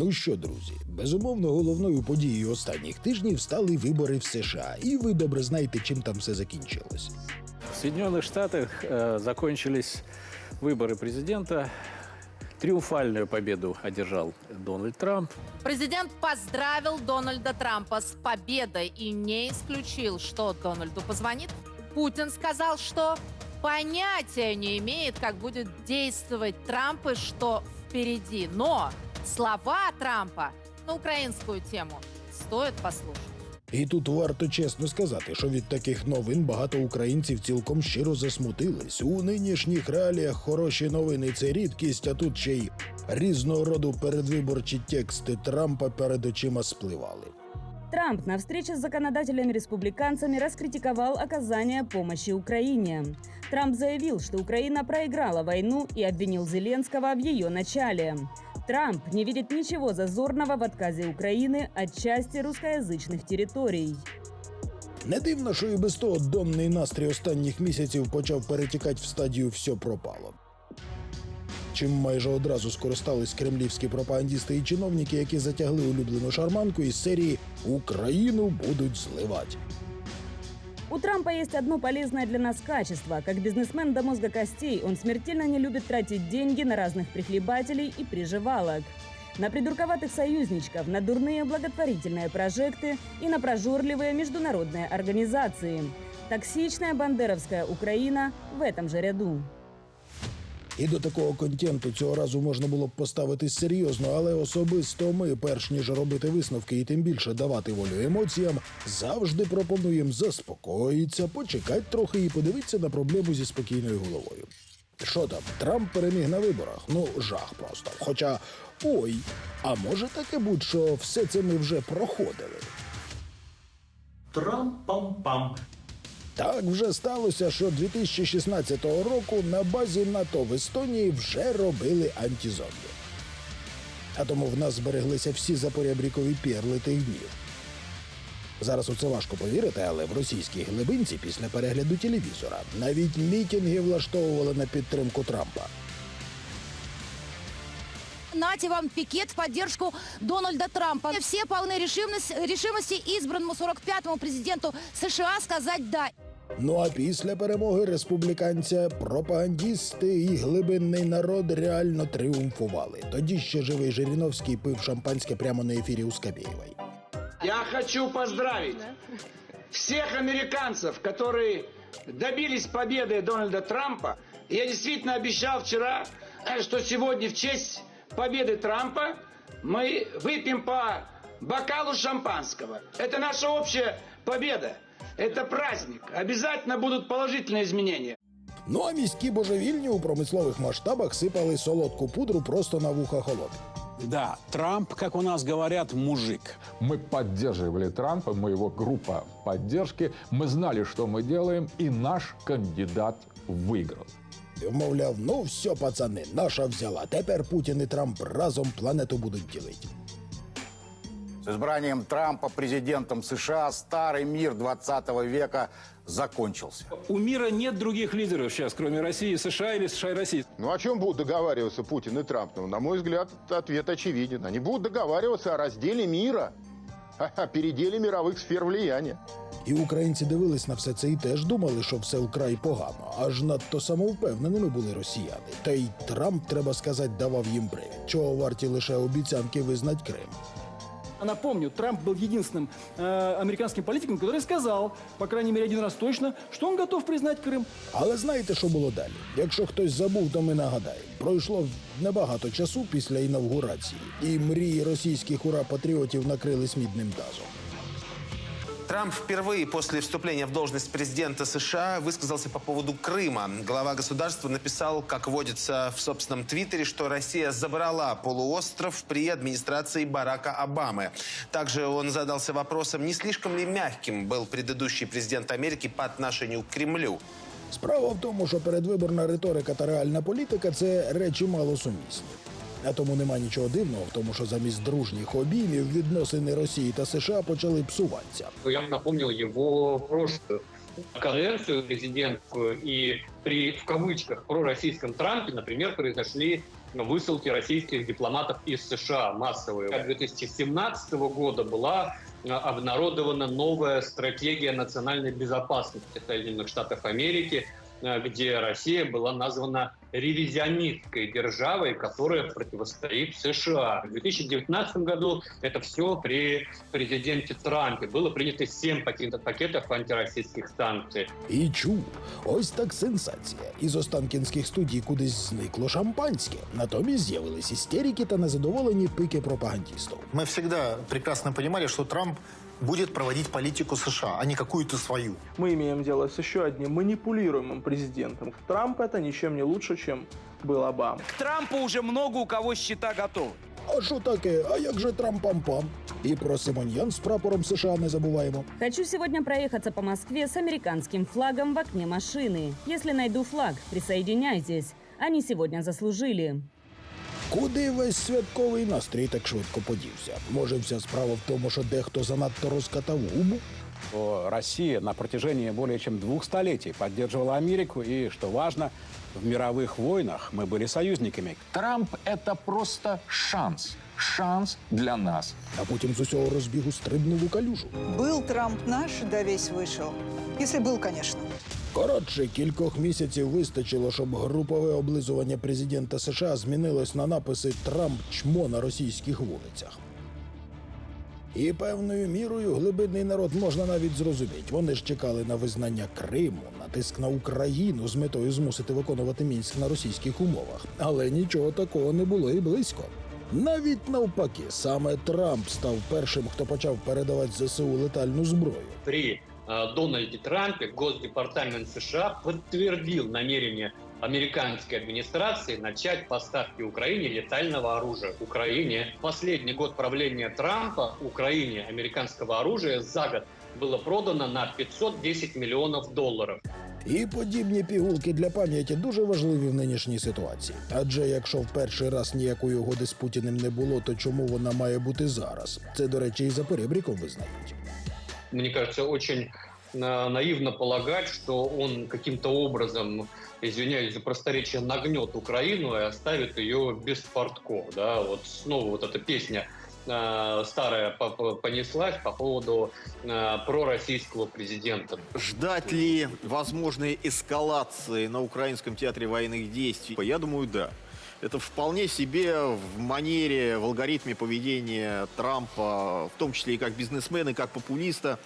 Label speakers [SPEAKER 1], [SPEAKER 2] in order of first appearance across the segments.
[SPEAKER 1] Ну що, друзі, безумовно, головною подією останніх тижнів стали вибори в США, і ви добре знаєте, чим там все закінчилось.
[SPEAKER 2] В Соединенных Штатах э, закончились выборы президента. Триумфальную победу одержал Дональд Трамп.
[SPEAKER 3] Президент поздравил Дональда Трампа с победой и не исключил, что Дональду позвонит. Путин сказал, что понятия не имеет, как будет действовать Трамп и что впереди. Но слова Трампа на украинскую тему стоит послушать.
[SPEAKER 1] І тут варто чесно сказати, що від таких новин багато українців цілком щиро засмутились. У нинішніх реаліях хороші новини це рідкість, а тут ще й різного роду передвиборчі тексти Трампа перед очима спливали.
[SPEAKER 4] Трамп на встрече с законодателями-республиканцами раскритиковал оказание помощи Украине. Трамп заявил, что Украина проиграла войну и обвинил Зеленского в ее начале. Трамп не видит ничего зазорного в отказе Украины от части русскоязычных территорий.
[SPEAKER 1] Не дивно, що і без того домний настрій останніх місяців почав перетікати в стадію все пропало. Чим майже одразу скористались кремлівські пропагандісти і чиновники, які затягли улюблену шарманку із серії Україну будуть зливати.
[SPEAKER 4] У Трампа есть одно полезное для нас качество. Как бизнесмен до мозга костей, он смертельно не любит тратить деньги на разных прихлебателей и приживалок. На придурковатых союзничков, на дурные благотворительные прожекты и на прожорливые международные организации. Токсичная бандеровская Украина в этом же ряду.
[SPEAKER 1] І до такого контенту цього разу можна було б поставитись серйозно, але особисто ми, перш ніж робити висновки і тим більше давати волю емоціям, завжди пропонуємо заспокоїтися, почекати трохи і подивитися на проблему зі спокійною головою. Що там, Трамп переміг на виборах? Ну, жах просто. Хоча, ой, а може таке бути, що все це ми вже проходили.
[SPEAKER 5] Трам-пам-пам.
[SPEAKER 1] Так вже сталося, що 2016 року на базі НАТО в Естонії вже робили антизомбі. А тому в нас збереглися всі запорябрікові перли тих днів. Зараз у це важко повірити, але в російській глибинці після перегляду телевізора навіть мітінги влаштовували на підтримку Трампа.
[SPEAKER 6] Нате вам пикет в поддержку Дональда Трампа. Все полны решимости, решимости избранному 45-му президенту США сказать «да».
[SPEAKER 1] Ну а після перемоги республіканця пропагандісти і глибинний народ реально тріумфували. Тоді ще живий Жириновський пив шампанське прямо на ефірі у Скабєєвої.
[SPEAKER 7] Я хочу поздравить всех американцев, которые добились победы Дональда Трампа. Я действительно обещал вчера, э, что сегодня в честь победы Трампа мы выпьем по бокалу шампанского. Это наша общая победа. Это праздник. Обязательно будут положительные изменения.
[SPEAKER 1] Ну а міські божевільні у промислових масштабах сипали солодку пудру просто на вуха холод.
[SPEAKER 8] Да, Трамп, как у нас говорят, мужик.
[SPEAKER 9] Мы поддерживали Трампа, мы его группа поддержки. Мы знали, что мы делаем, и наш кандидат выиграл.
[SPEAKER 1] І Мовляв, ну все, пацани, наша взяла. Тепер Путін і Трамп разом планету будуть ділити.
[SPEAKER 10] С избранием Трампа президентом США старый мир 20 века закончился.
[SPEAKER 8] У мира нет других лидеров сейчас, кроме России и США или США и России.
[SPEAKER 11] Ну о чем будут договариваться Путин и Трамп? Ну, на мой взгляд, ответ очевиден. Они будут договариваться о разделе мира, О переделе мировых сфер влияння.
[SPEAKER 1] І українці дивились на все це і теж думали, що все вкрай погано. Аж надто самовпевненими були росіяни. Та й Трамп, треба сказати, давав їм привід. Чого варті лише обіцянки визнать Крим.
[SPEAKER 5] Напомню, Трамп был единственным э, американским политиком, который сказал, по крайней мере один раз точно, что он готов признать Крым.
[SPEAKER 1] Але знаєте, що було далі? Якщо хтось забув, то ми нагадаємо. Пройшло небагато часу після інавгурації, і мрії російських ура-патріотів накрились мідним тазом.
[SPEAKER 12] Трамп впервые после вступления в должность президента США высказался по поводу Крыма. Глава государства написал, как водится в собственном твиттере, что Россия забрала полуостров при администрации Барака Обамы. Также он задался вопросом, не слишком ли мягким был предыдущий президент Америки по отношению к Кремлю.
[SPEAKER 1] Справа в тому, що передвиборна риторика та реальна політика це речі мало сумісні. А тому нема нічого дивного в тому, що замість дружніх обіймів відносини Росії та США почали псуватися.
[SPEAKER 13] Я напомнил его просто конвенцию президентскую, и при, в кавычках, пророссийском Трампе, например, произошли высылки российских дипломатов из США массовые. С 2017 года была а, обнародована новая стратегия национальной безопасности Соединенных Штатов Америки, а, где Россия была названа ревизионистской державой, которая противостоит США. В 2019 году это все при президенте Трампе. Было принято 7 пакетов, пакетов антироссийских санкций.
[SPEAKER 1] І чув, ось так сенсація. Із Останкінських студій кудись зникло шампанське. Натомість з'явились істерики та незадоволені пики пропагандістів.
[SPEAKER 14] Мы всегда прекрасно понимали, что Трамп будет проводить политику США, а не какую-то свою.
[SPEAKER 15] Мы имеем дело с еще одним манипулируемым президентом. Трамп это ничем не лучше, чем был Обама.
[SPEAKER 16] К Трампу уже много у кого счета готовы.
[SPEAKER 1] А що таке? А як же Трампам-пам? І про Симоньян з прапором США не забуваємо.
[SPEAKER 4] Хочу сегодня проехаться по Москве с американским флагом в окне машины. Если найду флаг, присоединяйтесь. Они сегодня заслужили.
[SPEAKER 1] Куди весь святковий настрій так швидко подівся? Може, вся справа в тому, що дехто занадто розкатав губу?
[SPEAKER 17] что Россия на протяжении более чем двух столетий поддерживала Америку и, что важно, в мировых войнах мы были союзниками.
[SPEAKER 9] Трамп – это просто шанс. Шанс для нас.
[SPEAKER 1] А потім з усього розбігу стрибнув у калюжу.
[SPEAKER 18] Был Трамп наш, да весь вышел. Если был, конечно.
[SPEAKER 1] Коротше, кількох місяців вистачило, щоб групове облизування президента США змінилось на написи Трамп чмо на російських вулицях. І певною мірою глибинний народ можна навіть зрозуміти. Вони ж чекали на визнання Криму, на тиск на Україну з метою змусити виконувати мінськ на російських умовах. Але нічого такого не було і близько. Навіть навпаки, саме Трамп став першим, хто почав передавати ЗСУ летальну зброю.
[SPEAKER 13] При э, Дональде Трампе Госдепартамент США подтвердил намерение американской администрации начать поставки Украине летального оружия. Украине. Последний год правления Трампа Украине американского оружия за год было продано на 510 миллионов долларов.
[SPEAKER 1] І подібні пігулки для пам'яті дуже важливі в нинішній ситуації. Адже якщо в перший раз ніякої угоди з Путіним не було, то чому вона має бути зараз? Це, до речі, і за перебріком визнають.
[SPEAKER 13] Мне кажется, очень э, наивно полагать, что он каким-то образом, извиняюсь за просторечие, нагнет Украину и оставит ее без портков. Да? Вот снова вот эта песня э, старая по- по- понеслась по поводу э, пророссийского президента.
[SPEAKER 14] Ждать ли возможной эскалации на Украинском театре военных действий? Я думаю, да. Это вполне себе в манере, в алгоритме поведения Трампа, в том числе и как бизнесмена, и как популиста,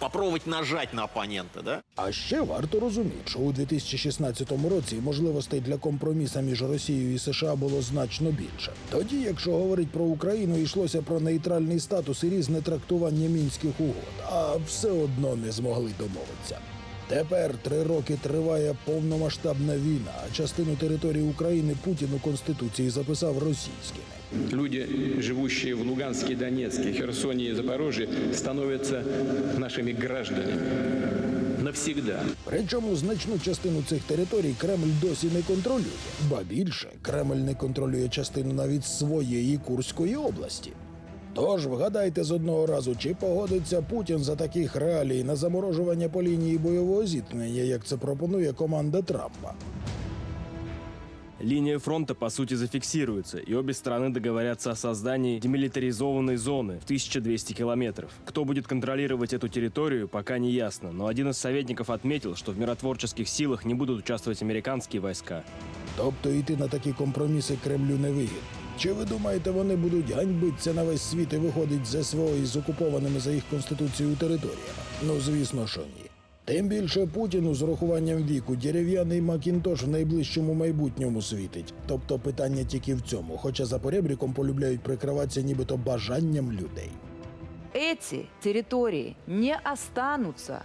[SPEAKER 14] попробовать нажать на оппонента, да?
[SPEAKER 1] А ще варто розуміти, що у 2016 році можливостей для компроміса між Росією і США було значно більше. Тоді, якщо говорить про Україну, йшлося про нейтральний статус і різне трактування мінських угод, а все одно не змогли домовитися. Тепер три роки триває повномасштабна війна, а частину території України Путін у конституції записав російськими.
[SPEAKER 8] Люди, живущие в Луганске, Донецке, Херсоне и Запорожье, становятся нашими гражданами. Навсегда.
[SPEAKER 1] Причому значну частину цих територій Кремль досі не контролює. Ба більше, Кремль не контролює частину навіть своєї Курської області. Тож вгадайте з одного разу, чи погодиться Путін за таких реалій на заморожування по лінії бойового зіткнення, як це пропонує команда Трампа.
[SPEAKER 19] Линия фронта, по сути, зафиксируется, и обе стороны договорятся о создании демилитаризованной зоны в 1200 километров. Кто будет контролировать эту территорию, пока не ясно, но один из советников отметил, что в миротворческих силах не будут участвовать американские войска.
[SPEAKER 1] Тобто йти на такі компроміси Кремлю не вигідно. Чи ви думаєте, вони будуть ганьбитися на весь світ і виходить з СВО із окупованими за їх конституцією територіями? Ну звісно, що ні. Тим більше Путіну з урахуванням віку дерев'яний Макінтош в найближчому майбутньому світить. Тобто питання тільки в цьому, хоча за поребріком полюбляють прикриватися нібито бажанням людей.
[SPEAKER 20] Эти территории не останутся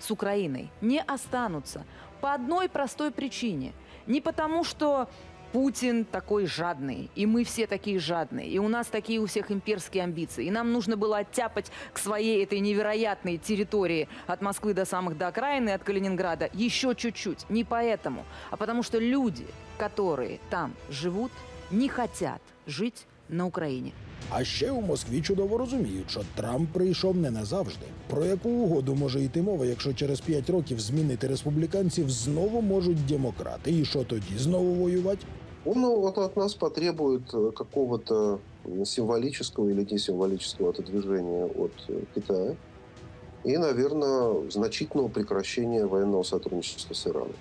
[SPEAKER 20] с Украиной, не останутся по одной простой причине. Не потому, что Путин такой жадный, и мы все такие жадные, и у нас такие у всех имперские амбиции, и нам нужно было оттяпать к своей этой невероятной территории от Москвы до самых до окраины, от Калининграда еще чуть-чуть. Не поэтому, а потому что люди, которые там живут, не хотят жить на Украине.
[SPEAKER 1] А ще у Москві чудово розуміють, що Трамп прийшов не назавжди. Про яку угоду може йти мова, якщо через 5 років змінити республіканців знову можуть демократи? І що тоді знову воювати?
[SPEAKER 21] Он ну, от нас потребует э, какого-то символического или несимволического отодвижения от э, Китая и, наверное, значительного прекращения военного сотрудничества с Ираном.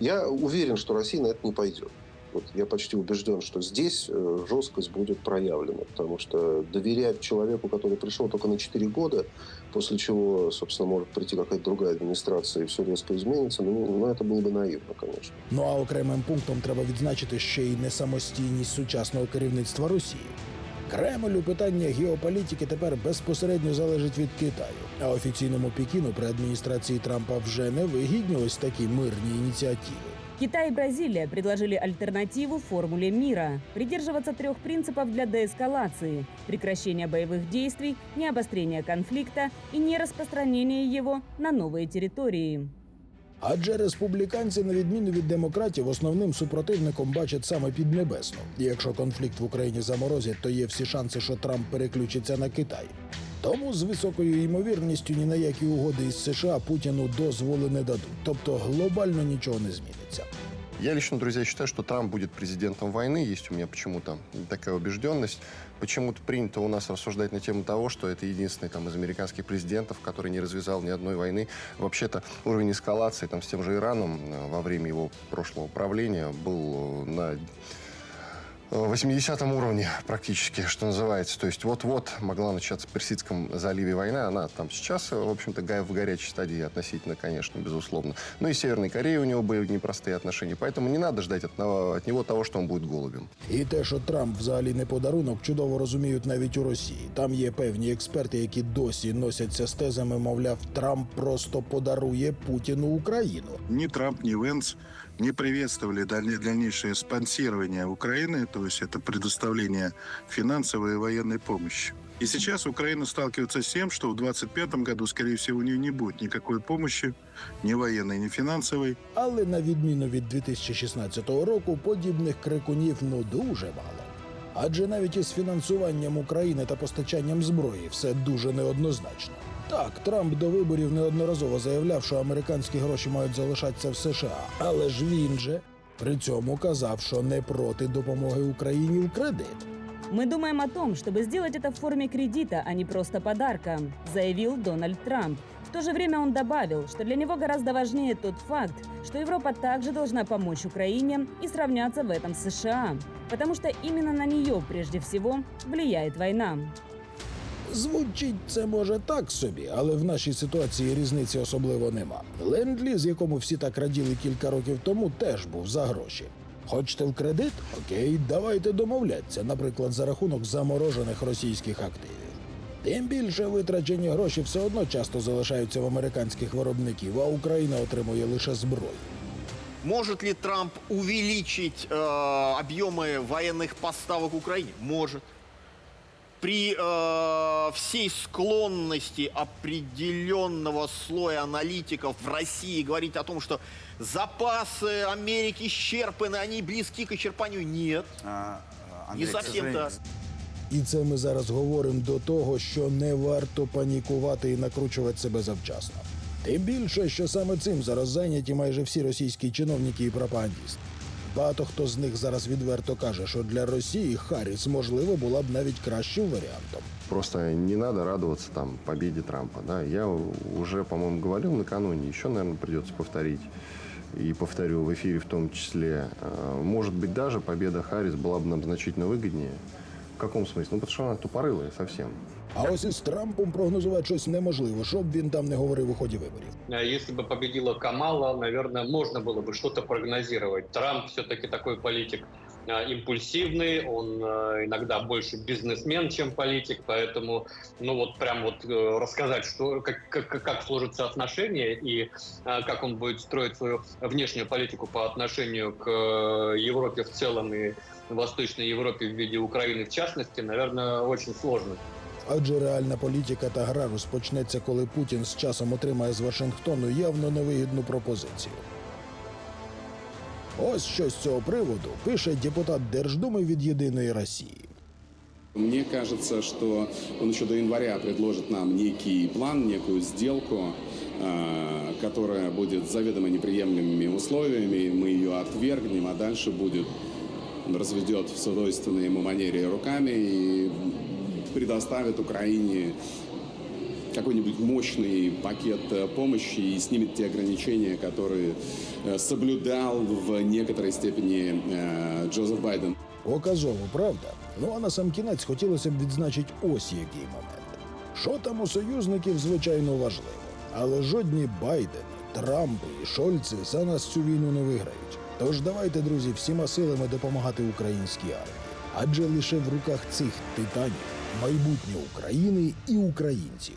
[SPEAKER 21] Я уверен, что Россия на это не пойдет. Вот я почти убежден, что здесь э, жесткость будет проявлена, потому что доверять человеку, который пришел только на 4 года, после чего, собственно, может прийти какая-то другая администрация и все резко изменится, ну, ну это было бы наивно, конечно.
[SPEAKER 1] Ну а окремим пунктом треба відзначити ще й несамостійність сучасного керівництва Росії. Кремль у питанні геополітики тепер безпосередньо залежить від Китаю, а офіційному Пекіну при адміністрації Трампа вже не вигідні ось такі мирні ініціативи.
[SPEAKER 4] Китай и Бразилия предложили альтернативу формуле мира – придерживаться трех принципов для деэскалации – прекращения боевых действий, необострения конфликта и нераспространения его на новые территории.
[SPEAKER 1] Адже республіканці, на відміну від демократів, основним супротивником бачать саме Піднебесну. І якщо конфлікт в Україні заморозять, то є всі шанси, що Трамп переключиться на Китай. Тому з високою ймовірністю ні на які угоди із США Путіну дозволи не дадуть. Тобто глобально нічого не зміниться.
[SPEAKER 11] Я лично, друзья, считаю, что Трамп будет президентом войны. Есть у меня почему-то такая убежденность. Почему-то принято у нас рассуждать на тему того, что это единственный там, из американских президентов, который не развязал ни одной войны. Вообще-то уровень эскалации там, с тем же Ираном э, во время его прошлого правления был э, на 80 уровне практически, что называется. То есть вот-вот могла начаться в Персидском заливе война. Она там сейчас, в общем-то, га- в горячей стадии относительно, конечно, безусловно. Ну и с Северной Кореей у него были непростые отношения. Поэтому не надо ждать от, него- от него того, что он будет голубем.
[SPEAKER 1] І те, що Трамп взагалі не подарунок, чудово розуміють навіть у Росії. Там є певні експерти, які досі носяться з тезами, мовляв, Трамп просто подарує Путіну Україну.
[SPEAKER 22] Ни Трамп, ни Венс не приветствовали дальне- дальнейшее спонсирование Украины, то есть это предоставление финансовой и военной помощи. И сейчас Украина сталкивается с тем, что в 2025 году, скорее всего, у нее не будет никакой помощи, ни военной, ни финансовой.
[SPEAKER 1] Але на відміну від 2016 року, подібних крикунів ну дуже мало. Адже навіть із фінансуванням України та постачанням зброї все дуже неоднозначно. Так, Трамп до виборів неодноразово заявляв, що американські гроші мають залишатися в США, але ж він же при цьому казав, що не проти допомоги Україні в кредит.
[SPEAKER 4] Мы думаем о том, чтобы сделать это в форме кредита, а не просто подарка, заявил Дональд Трамп. В то же время он добавил, что для него гораздо важнее тот факт, что Европа также должна помочь Украине и сравняться в этом с США, потому что именно на нее прежде всего влияет война.
[SPEAKER 1] Звучить це може так собі, але в нашій ситуації різниці особливо нема. Ленд-ліз, якому всі так раділи кілька років тому, теж був за гроші. Хочете в кредит? Окей, давайте домовлятися, наприклад, за рахунок заморожених російських активів. Тим більше витрачені гроші все одно часто залишаються в американських виробників, а Україна отримує лише зброю.
[SPEAKER 14] Может ли Трамп увеличить э, объемы военных поставок Украине? Может. При э, всей склонности определенного слоя аналитиков в России говорить о том, что запасы Америки исчерпаны, они близки к исчерпанию, нет. Не совсем так.
[SPEAKER 1] І це ми зараз говоримо до того, що не варто панікувати і накручувати себе завчасно. Тим більше, що саме цим зараз зайняті майже всі російські чиновники і пропагандісти. Багато хто з них зараз відверто каже, що для Росії Харріс, можливо, була б навіть кращим варіантом.
[SPEAKER 11] Просто не надо радоваться там победе Трампа. Да? Я уже, по-моему, говорил накануне, еще, наверное, придется повторить. И повторю в эфире в том числе. Э, Может быть, даже победа Харрис была бы нам значительно выгоднее. В каком смысле? Ну, потому что она тупорылая совсем.
[SPEAKER 1] А ось із Трампом прогнозувати щось неможливо, щоб він там не говорив у ході виборів.
[SPEAKER 13] А Если бы победила Камала, наверное, можно было бы что-то прогнозировать. Трамп все-таки такой политик а, импульсивный, он а, иногда больше бизнесмен, чем политик, поэтому, ну вот прям вот э, рассказать, что, как, как, как сложатся отношения и а, как он будет строить свою внешнюю политику по отношению к э, Европе в целом и Восточной Европе в виде Украины в частности, наверное, очень сложно.
[SPEAKER 1] Адже реальна політика та гра розпочнеться, коли Путін з часом отримає з Вашингтону явно невигідну пропозицію. Ось що з цього приводу пише депутат Держдуми від Єдиної Росії.
[SPEAKER 23] Мне кажется, что он еще до января предложит нам некий план, некую сделку, э, которая будет с заведомо неприемлемыми условиями. Мы ее отвергнем, а дальше будет он разведет в свойственной ему манере руками и предоставит Украине какой-нибудь мощный пакет э, помощи и снимет те ограничения, которые э, соблюдал в некоторой степени э, Джозеф Байден.
[SPEAKER 1] Показово, правда? Ну а на сам кінець хотілося б відзначити ось який момент. Що там у союзників, звичайно, важливо. Але жодні Байдени, Трампи і Шольци за нас цю війну не виграють. Тож давайте, друзі, всіма силами допомагати українській армії. Адже лише в руках цих титанів майбутнє України і українців.